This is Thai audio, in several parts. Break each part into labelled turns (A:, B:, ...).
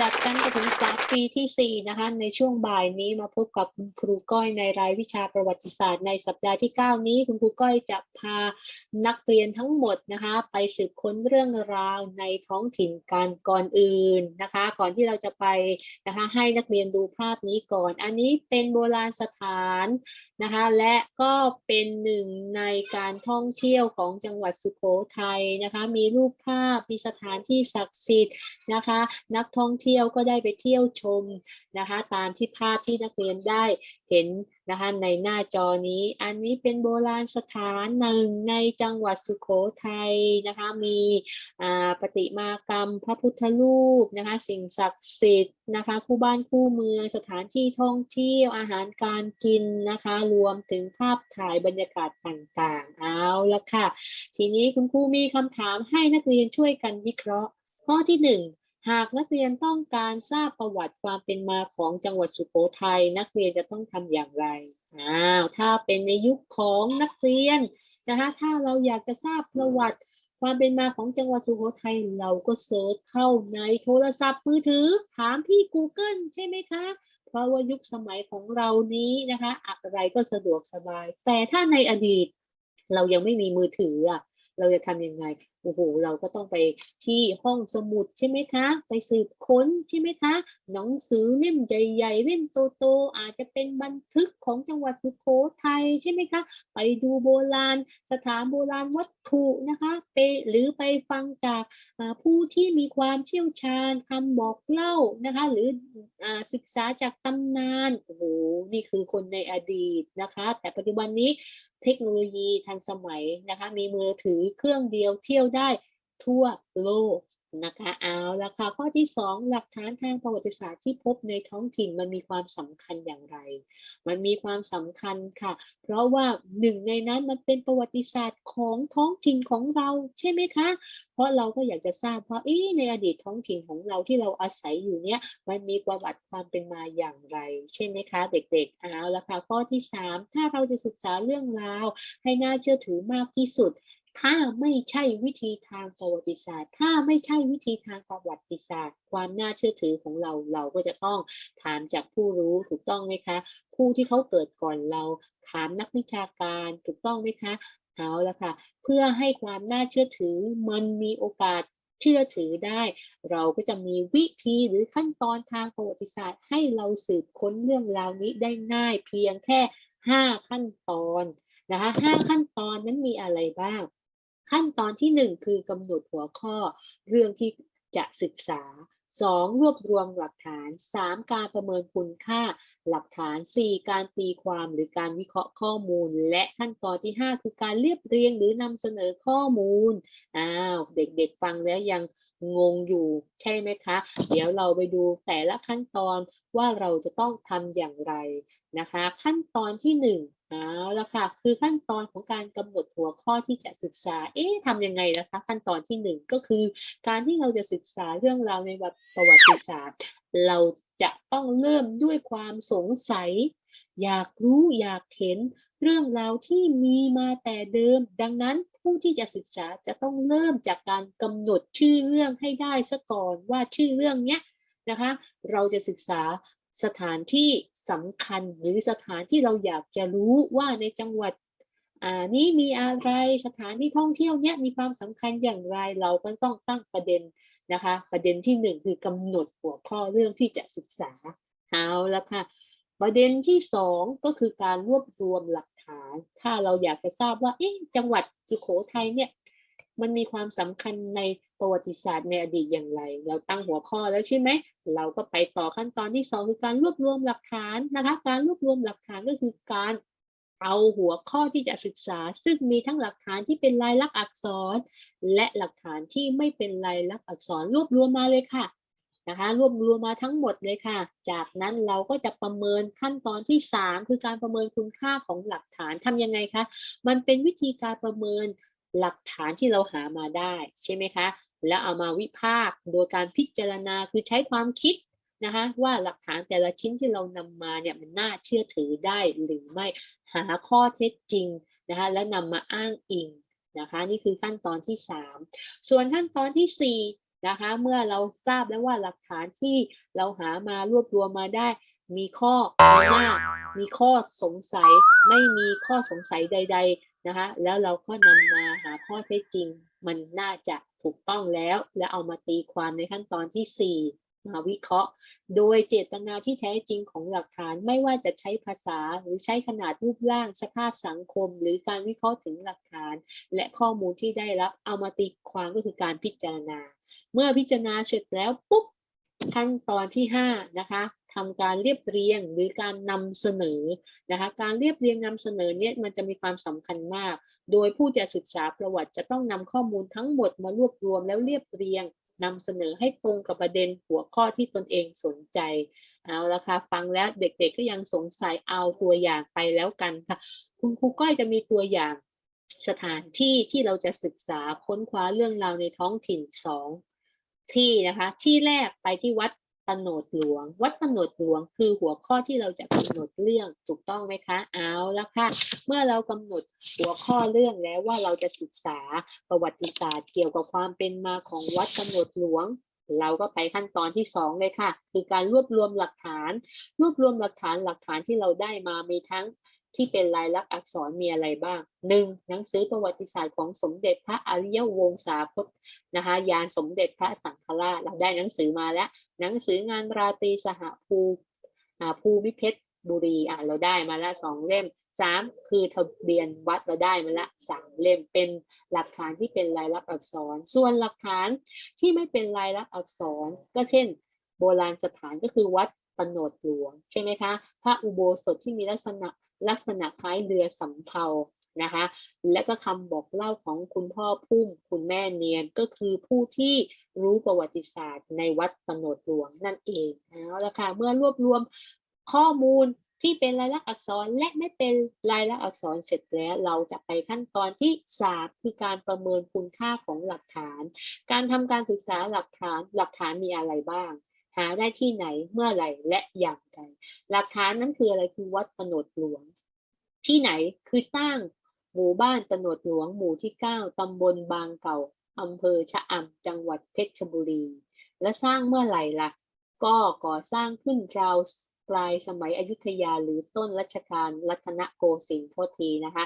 A: ระดับชั้นประถมศึกษาปีที่ 4 นะคะ ในช่วงบ่ายนี้มาพบกับคุณครูก้อยในรายวิชาประวัติศาสตร์ในสัปดาห์ที่ 9 นี้ คุณครูก้อยจะพานักเรียนทั้งหมดนะคะ ไปสืบค้นเรื่องราวในท้องถิ่นการก่อนอื่นนะคะ ก่อนที่เราจะไปนะคะให้นักเรียนดูภาพนี้ก่อน อันนี้เป็นโบราณสถานนะคะ และก็เป็นหนึ่งในการท่องเที่ยวของจังหวัดสุโขทัยนะคะ มีรูปภาพมีสถานที่ศักดิ์สิทธิ์นะคะ นักท่องเที่ยวก็ได้ไปเที่ยวชมนะคะตามที่ภาพที่นักเรียนได้เห็นนะคะในหน้าจอนี้ อันนี้เป็นโบราณสถานหนึ่งในจังหวัดสุโขทัยนะคะมีประติมากรรมพระพุทธรูปนะคะสิ่งศักดิ์สิทธิ์นะคะคู่บ้านคู่เมืองสถานที่ท่องเที่ยวอาหารการกินนะคะรวมถึงภาพถ่ายบรรยากาศต่างๆ เอาละค่ะ ทีนี้คุณครูมีคำถามให้นักเรียนช่วยกันวิเคราะห์ ข้อที่หนึ่ง หากนักเรียนต้องการทราบประวัติความเป็นมาของจังหวัดสุโขทัยนักเรียนจะต้องทำอย่างไรอ้าวถ้าเป็นในยุคของนักเรียนนะคะถ้าเราอยากจะทราบประวัติความเป็นมาของจังหวัดสุโขทัยเราก็เซิร์ชเข้าในโทรศัพท์มือถือ ถามพี่ Google ใช่ไหมคะ เพราะว่ายุคสมัยของเรานี้นะคะ อะไรก็สะดวกสบาย แต่ถ้าในอดีต เรายังไม่มีมือถืออะ เราจะทำยังไงโอ้โหเราก็ต้องไปที่ห้องสมุดใช่ไหมคะ ไปสืบค้นใช่ไหมคะหนังสือเล่มใหญ่ๆเล่มโตๆอาจจะเป็นบันทึกของจังหวัดสุโขทัยใช่ไหมคะ ไปดูโบราณ สถานโบราณวัตถุนะคะไปหรือไปฟังจากผู้ที่มีความเชี่ยวชาญคำบอกเล่านะคะ หรืออศึกษาจากตำนานโอ้โหนี่คือคนในอดีตนะคะ แต่ปัจจุบันนี้ เทคโนโลยีทันสมัยนะคะ มีมือถือเครื่องเดียวเที่ยวได้ทั่วโลก นะคะเอาละค่ะข้อที่สองหลักฐานทางประวัติศาสตร์ที่พบในท้องถิ่นมันมีความสำคัญอย่างไร มันมีความสำคัญค่ะ เพราะว่าหนึ่งในนั้นมันเป็นประวัติศาสตร์ของท้องถิ่นของเราใช่ไหมคะ เพราะเราก็อยากจะทราบว่าเอ๊ในอดีตท้องถิ่นของเราที่เราอาศัยอยู่เนี่ยมันมีประวัติความเป็นมาอย่างไร ใช่ไหมคะ เด็กๆเอาละค่ะข้อที่สามถ้าเราจะศึกษาเรื่องราวให้น่าเชื่อถือมากที่สุด ถ้าไม่ใช่วิธีทางประวัติศาสตร์ ถ้าไม่ใช่วิธีทางประวัติศาสตร์ ความน่าเชื่อถือของเราเราก็จะต้องถามจากผู้รู้ถูกต้องไหมคะ ผู้ที่เขาเกิดก่อนเราถามนักวิชาการถูกต้องไหมคะเอาละค่ะ เพื่อให้ความน่าเชื่อถือมันมีโอกาสเชื่อถือได้ เราก็จะมีวิธีหรือขั้นตอนทางประวัติศาสตร์ ให้เราสืบค้นเรื่องราวนี้ได้ง่ายเพียงแค่ 5 ขั้นตอนนะคะ5ขั้นตอนนั้นมีอะไรบ้าง ขั้นตอนที่ 1 คือกำหนดหัวข้อ เรื่องที่จะศึกษา 2. รวบรวมหลักฐาน 3. การประเมินคุณค่าหลักฐาน 4. การตีความหรือการวิเคราะห์ข้อมูล และขั้นตอนที่ 5 คือการเรียบเรียงหรือนำเสนอข้อมูลอ้าวเด็กๆฟังแล้วยังงงอยู่ใช่ไหมคะ เดี๋ยวเราไปดูแต่ละขั้นตอนว่าเราจะต้องทำอย่างไรนะคะ ขั้นตอนที่หนึ่ง เอาละค่ะ คือขั้นตอนของการกำหนดหัวข้อที่จะศึกษา เอ๊ะทำยังไงนะคะ ขั้นตอนที่หนึ่งก็คือ การที่เราจะศึกษาเรื่องราวในประวัติศาสตร์ เราจะต้องเริ่มด้วยความสงสัย อยากรู้อยากเห็นเรื่องราวที่มีมาแต่เดิม ดังนั้นผู้ที่จะศึกษาจะต้องเริ่มจากการกำหนดชื่อเรื่องให้ได้ซะก่อนว่าชื่อเรื่องเนี้ยนะคะ เราจะศึกษา สถานที่สำคัญหรือสถานที่เราอยากจะรู้ว่าในจังหวัดอ่านี้มีอะไรสถานที่ท่องเที่ยวเนี้ยมีความสำคัญอย่างไรเราก็ต้องตั้งประเด็นนะคะ ประเด็นที่หนึ่งคือกำหนดหัวข้อเรื่องที่จะศึกษาเอาละค่ะประเด็นที่สองก็คือการรวบรวมหลักฐาน ถ้าเราอยากจะทราบว่าเอ๊ะจังหวัดสุโขทัยเนี่ยมันมีความสำคัญใน ประวัติศาสตร์ในอดีตอย่างไร เราตั้งหัวข้อแล้วใช่ไหม เราก็ไปต่อขั้นตอนที่สองคือการรวบรวมหลักฐานนะคะ การรวบรวมหลักฐานก็คือการเอาหัวข้อที่จะศึกษา ซึ่งมีทั้งหลักฐานที่เป็นลายลักษณ์อักษร และหลักฐานที่ไม่เป็นลายลักษณ์อักษรรวบรวมมาเลยค่ะนะคะรวบรวมมาทั้งหมดเลยค่ะ จากนั้นเราก็จะประเมินขั้นตอนที่ 3 คือการประเมินคุณค่าของหลักฐานทำยังไงคะ มันเป็นวิธีการประเมินหลักฐานที่เราหามาได้ใช่ไหมคะ แล้วเอามาวิพากษ์โดยการพิจารณาคือใช้ความคิดนะคะว่าหลักฐานแต่ละชิ้นที่เรานำมาเนี่ยมันน่าเชื่อถือได้หรือไม่หาข้อเท็จจริงนะคะและนำมาอ้างอิงนะคะนี่คือขั้นตอนที่ 3 ส่วนขั้นตอนที่4นะคะเมื่อเราทราบแล้วว่าหลักฐานที่เราหามารวบรวมมาได้ มีข้อมีหน้ามีข้อสงสัยไม่มีข้อสงสัยใด ๆนะคะแล้วเราก็นำมาหาข้อเท็จจริง มันน่าจะ ถูกต้องแล้ว และเอามาตีความในขั้นตอนที่ 4 มาวิเคราะห์ โดยเจตนาที่แท้จริงของหลักฐานไม่ว่าจะใช้ภาษาหรือใช้ขนาดรูปร่างสภาพสังคม หรือการวิเคราะห์ถึงหลักฐาน และข้อมูลที่ได้รับเอามาตีความก็คือการพิจารณา เมื่อพิจารณาเสร็จแล้วปุ๊บขั้นตอนที่ 5 นะคะ ทำการเรียบเรียงหรือการนำเสนอนะคะการเรียบเรียงนำเสนอเนี่ยมันจะมีความสำคัญมาก โดยผู้จะศึกษาประวัติจะต้องนำข้อมูลทั้งหมดมารวบรวมแล้วเรียบเรียงนำเสนอให้ตรงกับประเด็นหัวข้อที่ตนเองสนใจ เอาละค่ะฟังแล้วเด็กๆก็ยังสงสัยเอาตัวอย่างไปแล้วกันค่ะ คุณครูก้อยจะมีตัวอย่างสถานที่ที่เราจะศึกษาค้นคว้าเรื่องราวในท้องถิ่นสองที่นะคะ ที่แรกไปที่วัด ตโนดหลวง วัดตโนดหลวง คือหัวข้อที่เราจะกำหนดเรื่องถูกต้องไหมคะเอาละค่ะ เมื่อเรากำหนดหัวข้อเรื่องแล้วว่าเราจะศึกษาประวัติศาสตร์ เกี่ยวกับความเป็นมาของวัดตโนดหลวง เราก็ไปขั้นตอนที่สองเลยค่ะ คือการรวบรวมหลักฐาน รวบรวมหลักฐานหลักฐานที่เราได้มามีทั้ง ที่เป็นลายลักษณ์อักษรมีอะไรบ้างหนึ่งหนังสือประวัติศาสตร์ของสมเด็จพระอริยวงศาคตนะคะยานสมเด็จพระสังฆราชเราได้หนังสือมาแล้ว หนังสืองานราตรีสหภูภูมิเพชรบุรีอะเราได้มาละสองเล่มสามคือทะเบียนวัดเราได้มาละสามเล่มเป็นหลักฐานที่เป็นลายลักษณ์อักษร ส่วนหลักฐานที่ไม่เป็นลายลักษณ์อักษร ก็เช่น โบราณสถานก็คือวัดปโนดหลวงใช่ไหมคะพระอุโบสถที่มีลักษณะ ลักษณะคล้ายเรือสำเภานะคะ และก็คำบอกเล่าของคุณพ่อพุ่มคุณแม่เนียนก็คือผู้ที่รู้ประวัติศาสตร์ในวัดปโนดหลวงนั่นเองเอาละค่ะเมื่อรวบรวมข้อมูลที่เป็นลายลักษณ์อักษรและไม่เป็นลายลักษณ์อักษรเสร็จแล้ว เราจะไปขั้นตอนที่สามคือการประเมินคุณค่าของหลักฐาน การทำการศึกษาหลักฐานหลักฐานมีอะไรบ้าง หาได้ที่ไหนเมื่อไหร่และอย่างไรหลักฐานนั้นคืออะไรคือวัดตนดหลวง ที่ไหนคือสร้างหมู่บ้านตโนดหลวงหมู่ที่ 9ตำบลบางเก่าอำเภอชะอำจังหวัดเพชรบุรี และสร้างเมื่อไหร่ล่ะ ก็ก่อสร้างขึ้นราว ลายสมัยอยุธยาหรือต้นรัชกาลรัตนโกสินทร์โทษทีนะคะ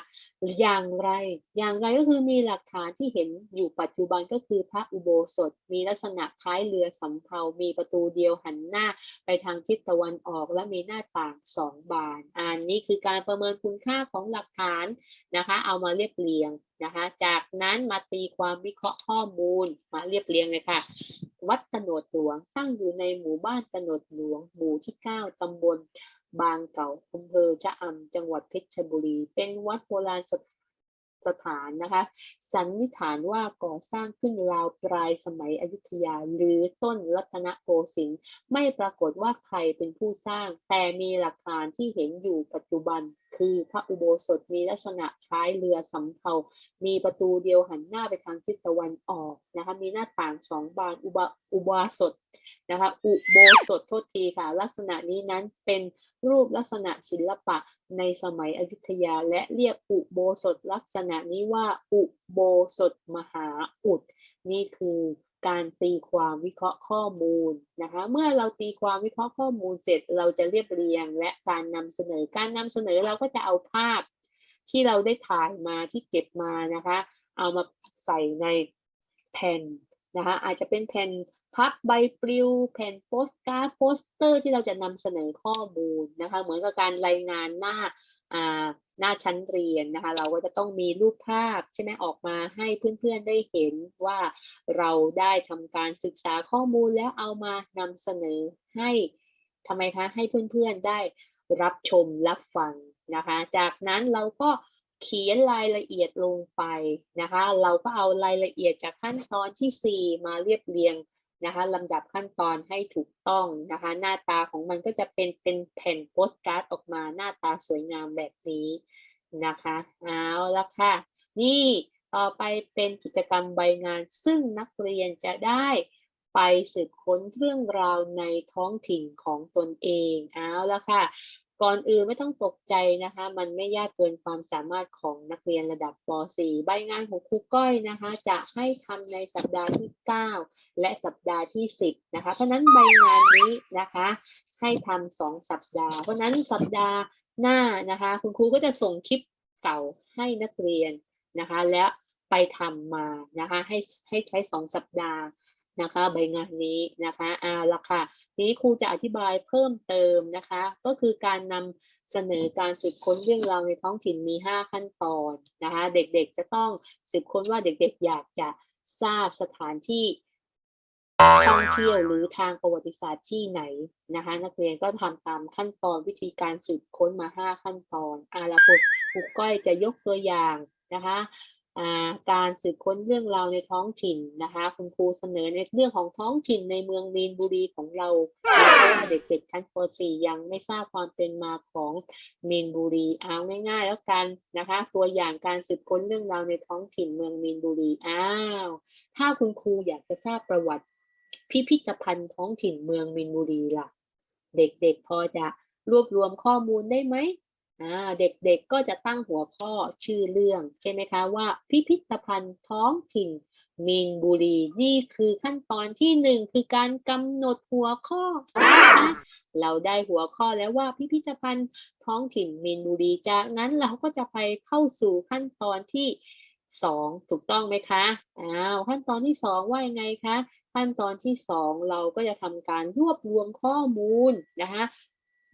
A: อย่างไรอย่างไรก็คือมีหลักฐานที่เห็นอยู่ปัจจุบันก็คือพระอุโบสถ มีลักษณะคล้ายเรือสำเภา มีประตูเดียวหันหน้าไปทางทิศตะวันออก และมีหน้าต่างสองบาน อันนี้คือการประเมินคุณค่าของหลักฐานนะคะ เอามาเรียบเรียงนะคะ จากนั้นมาตีความวิเคราะห์ข้อมูลมาเรียบเรียงเลยค่ะ วัดตโนดหลวงตั้งอยู่ในหมู่บ้านตโนดหลวง หมู่ที่ 9ตำบลบางเก่าอำเภอชะอำจังหวัดเพชรบุรี เป็นวัดโบราณสสถานนะคะ สันนิษฐานว่าก่อสร้างขึ้นราวปลายสมัยอยุธยา หรือต้นรัตนโกสินทร์ไม่ปรากฏว่าใครเป็นผู้สร้าง แต่มีหลักฐานที่เห็นอยู่ปัจจุบันคือพระอุโบสถมีลักษณะคล้ายเรือสำเภา มีประตูเดียวหันหน้าไปทางทิศตะวันออกนะคะ มีหน้าต่างสองบานอุบาอุบาสถนะคะ อุโบสถโทษทีค่ะ ลักษณะนี้นั้นเป็นรูปลักษณะศิลปะในสมัยอยุธยา และเรียกอุโบสถลักษณะนี้ว่าอุโบสถมหาอุด นี่คือ การตีความวิเคราะห์ข้อมูลนะคะเมื่อเราตีความวิเคราะห์ข้อมูลเสร็จเราจะเรียบเรียง และการนำเสนอการนำเสนอเราก็จะเอาภาพ ที่เราได้ถ่ายมาที่เก็บมานะคะ เอามาใส่ในแผ่นนะคะอาจจะเป็นแผ่นพับใบปลิวแผ่นโปสการ์ดโปสเตอร์ที่เราจะนำเสนอข้อมูลนะคะเหมือนกับการรายงานหน้าอ่า หน้าชั้นเรียนนะคะ เราก็จะต้องมีรูปภาพใช่ไหมออกมาให้เพื่อนๆได้เห็นว่าเราได้ทำการศึกษาข้อมูลแล้วเอามานำเสนอให้ทำไมคะให้เพื่อนๆได้รับชมรับฟังนะคะ จากนั้นเราก็เขียนรายละเอียดลงไปนะคะ เราก็เอารายละเอียดจากขั้นตอนที่ 4 มาเรียบเรียง นะคะลำดับขั้นตอนให้ถูกต้องนะคะ หน้าตาของมันก็จะเป็นเป็นแผ่นโปสการ์ดออกมาหน้าตาสวยงามแบบนี้นะคะเอาละค่ะ นี่ต่อไปเป็นกิจกรรมใบงาน ซึ่งนักเรียนจะได้ไปสืบค้นเรื่องราวในท้องถิ่นของตนเองเอาละค่ะ ก่อนอื่นไม่ต้องตกใจนะคะ มันไม่ยากเกินความสามารถของนักเรียนระดับป .4 ใบงานของครูก้อยนะคะ จะให้ทำในสัปดาห์ที่ 9 และสัปดาห์ที่ 10 นะคะ เพราะนั้นใบงานนี้นะคะ ให้ทำสองสัปดาห์ เพราะฉะนั้นสัปดาห์หน้านะคะ คุณครูก็จะส่งคลิปเก่าให้นักเรียนนะคะ และไปทำมานะคะ ให้ให้ใช้สองสัปดาห์ นะคะใบงานนี้นะคะเอาละค่ะนี้ครูจะอธิบายเพิ่มเติมนะคะ ก็คือการนำเสนอการสืบค้นเรื่องราวในท้องถิ่นมี 5 ขั้นตอนนะคะ เด็กๆจะต้องสืบค้นว่าเด็กๆ อยากจะทราบสถานที่ท่องเที่ยวหรือทางประวัติศาสตร์ที่ไหนนะคะ นักเรียนก็ทำตามขั้นตอนวิธีการสืบค้นมา 5 ขั้นตอนอาละครูครูก้อยจะยกตัวอย่างนะคะ การสืบค้นเรื่องราวในท้องถิ่นนะคะ คุณครูเสนอในเรื่องของท้องถิ่นในเมืองมีนบุรีของเราเด็กๆชั้นป .4 ยังไม่ทราบความเป็นมาของมีนบุรีเอาง่าย ๆ แล้วกันนะคะ ตัวอย่างการสืบค้นเรื่องราวในท้องถิ่นเมืองมีนบุรีอ้าวถ้าคุณครูอยากจะทราบประวัติพิพิธภัณฑ์ท้องถิ่นเมืองมีนบุรีล่ะ เด็กๆพอจะรวบรวมข้อมูลได้ไหม เด็กๆก็จะตั้งหัวข้อชื่อเรื่อง ใช่ไหมคะว่าพิพิธภัณฑ์ท้องถิ่นมีนบุรีนี่คือขั้นตอนที่หนึ่งคือการกำหนดหัวข้อนะคะเราได้หัวข้อแล้วว่าพิพิธภัณฑ์ท้องถิ่นมีนบุรีจากนั้นเราก็จะไปเข้าสู่ขั้นตอนที่สองถูกต้องไหมคะอ้าวขั้นตอนที่สองว่ายังไงคะขั้นตอนที่สองเราก็จะทำการรวบรวมข้อมูลนะคะ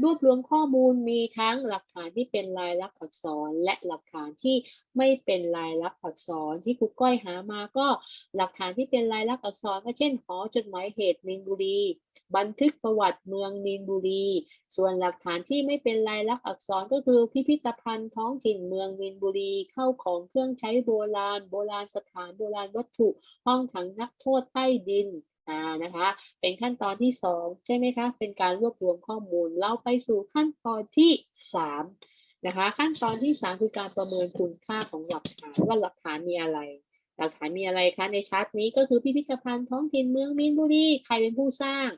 A: รวบรวมข้อมูลมีทั้งหลักฐานที่เป็นลายลักษณ์อักษร และหลักฐานที่ไม่เป็นลายลักษณ์อักษรที่ครูก้อยหามาก็หลักฐานที่เป็นลายลักษณ์อักษร ก็เช่นหอจดหมายเหตุมีนบุรี บันทึกประวัติเมืองมีนบุรี ส่วนหลักฐานที่ไม่เป็นลายลักษณ์อักษรก็คือพิพิธภัณฑ์ท้องถิ่นเมืองมีนบุรี เข้าของเครื่องใช้โบราณ โบราณสถานโบราณวัตถุ ห้องขังนักโทษใต้ดิน อ่านะคะ เป็นขั้นตอนที่สองใช่ไหมคะ เป็นการรวบรวมข้อมูล เราไปสู่ขั้นตอนที่สามนะคะ ขั้นตอนที่สามคือการประเมินคุณค่าของหลักฐานว่าหลักฐานมีอะไร หลักฐานมีอะไรคะในชาร์ตนี้ก็คือพิพิธภัณฑ์ท้องถิ่นเมืองมีนบุรีใครเป็นผู้สร้าง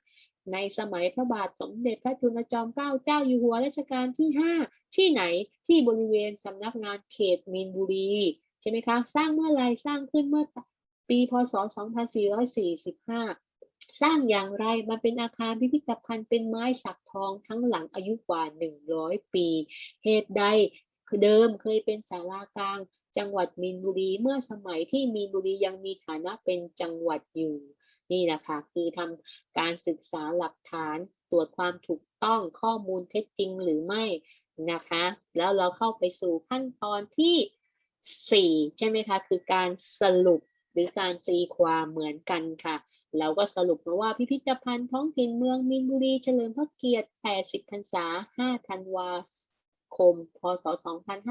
A: ในสมัยพระบาทสมเด็จพระจุลจอมเกล้าเจ้าอยู่หัวรัชกาลที่ห้าที่ไหนที่บริเวณสำนักงานเขตมีนบุรีใช่ไหมคะ สร้างเมื่อไรสร้างขึ้นเมื่อ ปีพศ 2445 สร้างอย่างไรมันเป็นอาคารพิพิธภัณฑ์เป็นไม้สักทองทั้งหลังอายุกว่า 100 ปี เหตุใดเดิมเคยเป็นศาลากลาง จังหวัดมีนบุรีเมื่อสมัยที่มีนบุรียังมีฐานะเป็นจังหวัดอยู่นี่แหละค่ะคือทำการศึกษาหลักฐานตรวจความถูกต้องข้อมูลเท็จจริงหรือไม่นะคะ แล้วเราเข้าไปสู่ขั้นตอนที่สี่ใช่ไหมคะ คือการสรุป หรือการตีความเหมือนกันค่ะเราก็สรุปมาว่าพิพิธภัณฑ์ท้องถิ่นเมืองมีนบุรีเฉลิมพระเกียรติ 80 พรรษา 5 ธันวาคม พศ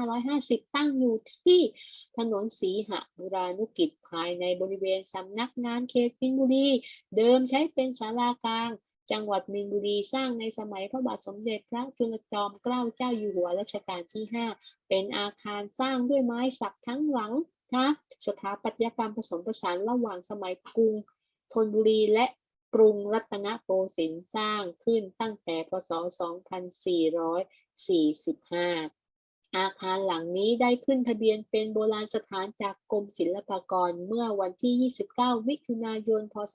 A: 2550 ตั้งอยู่ที่ถนนศรีหบุรานุกิจภายในบริเวณสำนักงานเขตมีนบุรี เดิมใช้เป็นศาลากลาง จังหวัดมีนบุรีสร้างในสมัยพระบาทสมเด็จพระจุลจอมเกล้าเจ้าอยู่หัวรัชกาลที่ 5 เป็นอาคารสร้างด้วยไม้สักทั้งหลัง นะสถาปัตยกรรมผสมผสานระหว่างสมัยกรุงธนบุรีและกรุงรัตนโกสินทร์สร้างขึ้นตั้งแต่พศ 2445 อาคารหลังนี้ได้ขึ้นทะเบียนเป็นโบราณสถานจากกรมศิลปากรเมื่อวันที่ 29 มิถุนายน พศ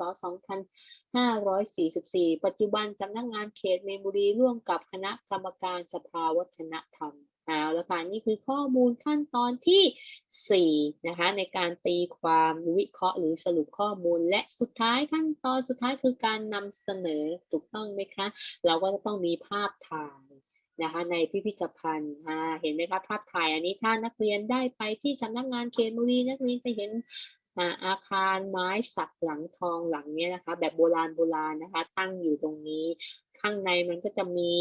A: 2544 ปัจจุบันสำนักงานเขตเมนบุรีร่วมกับคณะกรรมการสภาวัฒนธรรม เอาละค่ะนี่คือข้อมูลขั้นตอนที่4นะคะในการตีความวิเคราะห์หรือสรุปข้อมูล และสุดท้ายขั้นตอนสุดท้ายคือการนำเสนอถูกต้องไหมคะเราก็จะต้องมีภาพถ่ายนะคะในพิพิธภัณฑ์อ่าเห็นไหมคะภาพถ่ายอันนี้ถ้านักเรียนได้ไปที่สำนักงานเขตบุรีนักเรียนจะเห็นอาอาคารไม้สักหลังทองหลังเนี้ยนะคะ แบบโบราณโบราณนะคะ ตั้งอยู่ตรงนี้ ข้างในมันก็จะมี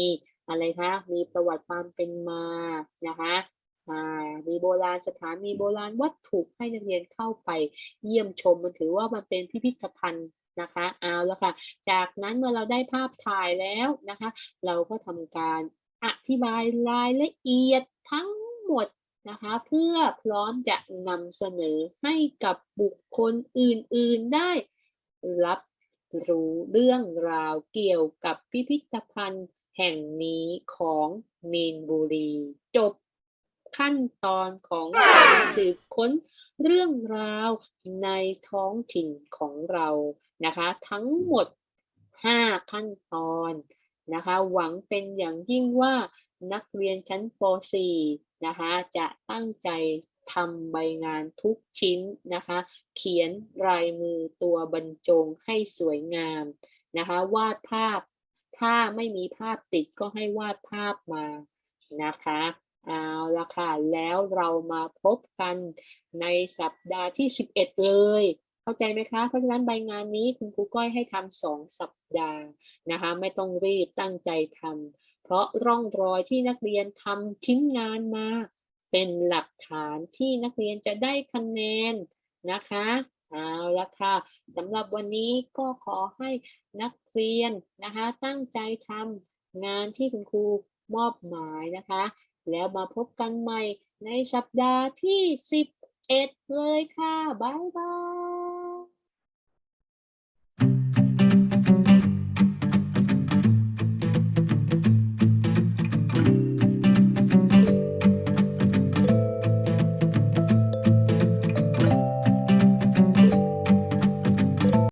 A: อะไรคะมีประวัติความเป็นมานะคะอ่ามีโบราณสถานมีโบราณวัตถุให้นักเรียนเข้าไปเยี่ยมชมมันถือว่ามันเป็นพิพิธภัณฑ์นะคะเอาแล้วค่ะ จากนั้นเมื่อเราได้ภาพถ่ายแล้วนะคะ เราก็ทำการอธิบายรายละเอียดทั้งหมดนะคะ เพื่อพร้อมจะนำเสนอให้กับบุคคลอื่นๆได้รับรู้เรื่องราวเกี่ยวกับพิพิธภัณฑ์ แห่งนี้ของมีนบุรี จบขั้นตอนของการสืบค้นเรื่องราวในท้องถิ่นของเรานะคะ ทั้งหมด 5 ขั้นตอนนะคะ หวังเป็นอย่างยิ่งว่านักเรียนชั้นป .4 นะคะจะตั้งใจทำใบงานทุกชิ้นนะคะ เขียนลายมือตัวบรรจงให้สวยงามนะคะ วาดภาพ ถ้าไม่มีภาพติดก็ให้วาดภาพมานะคะเอาละค่ะแล้วเรามาพบกันในสัปดาห์ที่ 11 เลย เข้าใจไหมคะ เพราะฉะนั้นใบงานนี้คุณครูก้อยให้ทำสองสัปดาห์นะคะไม่ต้องรีบตั้งใจทำเพราะร่องรอยที่นักเรียนทำชิ้นงานมา เป็นหลักฐานที่นักเรียนจะได้คะแนนนะคะ เอาละค่ะสำหรับวันนี้ก็ขอให้นักเรียนนะคะ ตั้งใจทำงานที่คุณครูมอบหมายนะคะ แล้วมาพบกันใหม่ในสัปดาห์ที่ 11 เลยค่ะ บ๊ายบาย